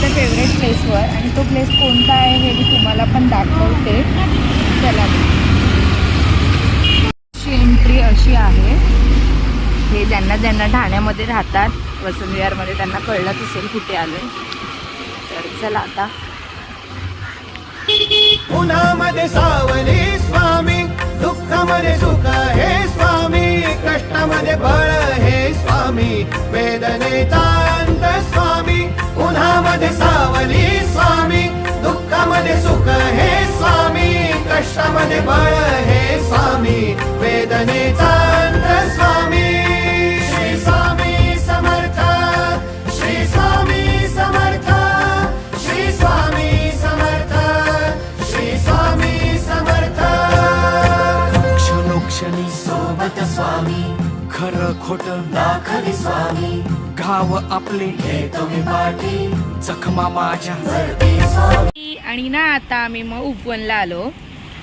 त्या फेवरेट प्लेसवर आणि तो प्लेस कोणता आहे हे मी तुम्हाला पण दाखवते. चला. अशी एंट्री अशी आहे. हे ज्यांना ज्यांना ठाण्यामध्ये राहतात वसंतविहारमध्ये त्यांना कळलंच असेल कुठे आलं तर चला आता. उन्हामध्ये सावली स्वामी दुःखामध्ये सुख हे स्वामी कष्टामध्ये बळ हे स्वामी वेदनेचा मध्ये सावली स्वामी दुःखामध्ये सुख हे स्वामी कष्टामध्ये बळ खरं खोट दाखली स्वामी. घाव आपले. हे तुम्ही पाठी. जखमा माझ्या. आणि ना आता आम्ही मग उपवनला आलो.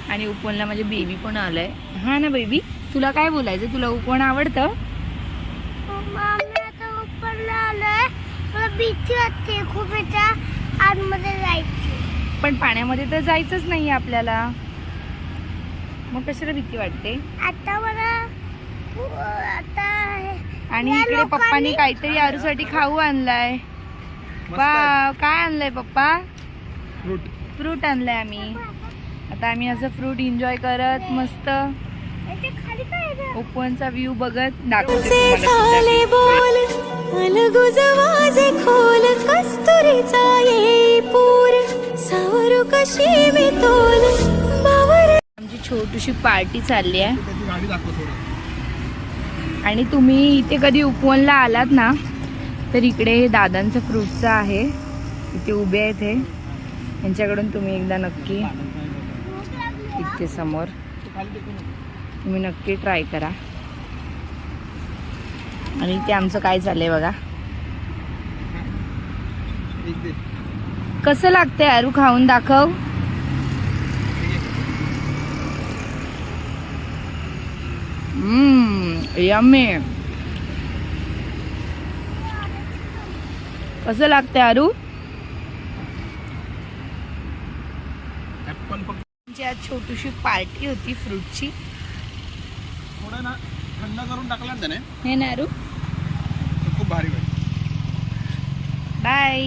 आणि उपवनला माझे बेबी पण आलंय. हा ना बेबी तुला काय बोलायचं तुला उपवन आवडतं? खूप आतमध्ये जायची. पण पाण्यामध्ये तर जायचंच नाही आपल्याला. मग कशाला भीती वाटते? आता मला आणि इकडे पप्पानी काहीतरी आरूसाठी खाऊ आणलाय. वा काय आणलंय पप्पा? फ्रूट. आणलंय आम्ही. आता आम्ही असं फ्रूट एन्जॉय करत मस्त याच्या खाली काय आहे रे? उपवनचा व्ह्यू बघत दाखवते तुझे तुम्हाला झाले बोल. अलगुज वाजे खोल. कस्तुरीचा ये पूर. सावरू कशी मी तोल बावर आमची छोटीशी पार्टी चालली आहे. आणि तुम्ही इथे कधी उपवनला आलात ना तर इकडे हे दादांचं फ्रूटचं आहे. इथे उभे आहेत हे. यांच्याकडून तुम्ही एकदा नक्की इथे समोर तुम्ही नक्की ट्राय करा. आणि इथे आमचं काय चाललंय बघा. कसं लागतंय अरू खाऊन दाखव. हम्म. यम्मी कसं लागतंय आरू? आमची आज छोटीशी पार्टी होती फ्रूटची थोडं ना थंड करून टाकला त्याने. हे ना आरू. खूप भारी बाय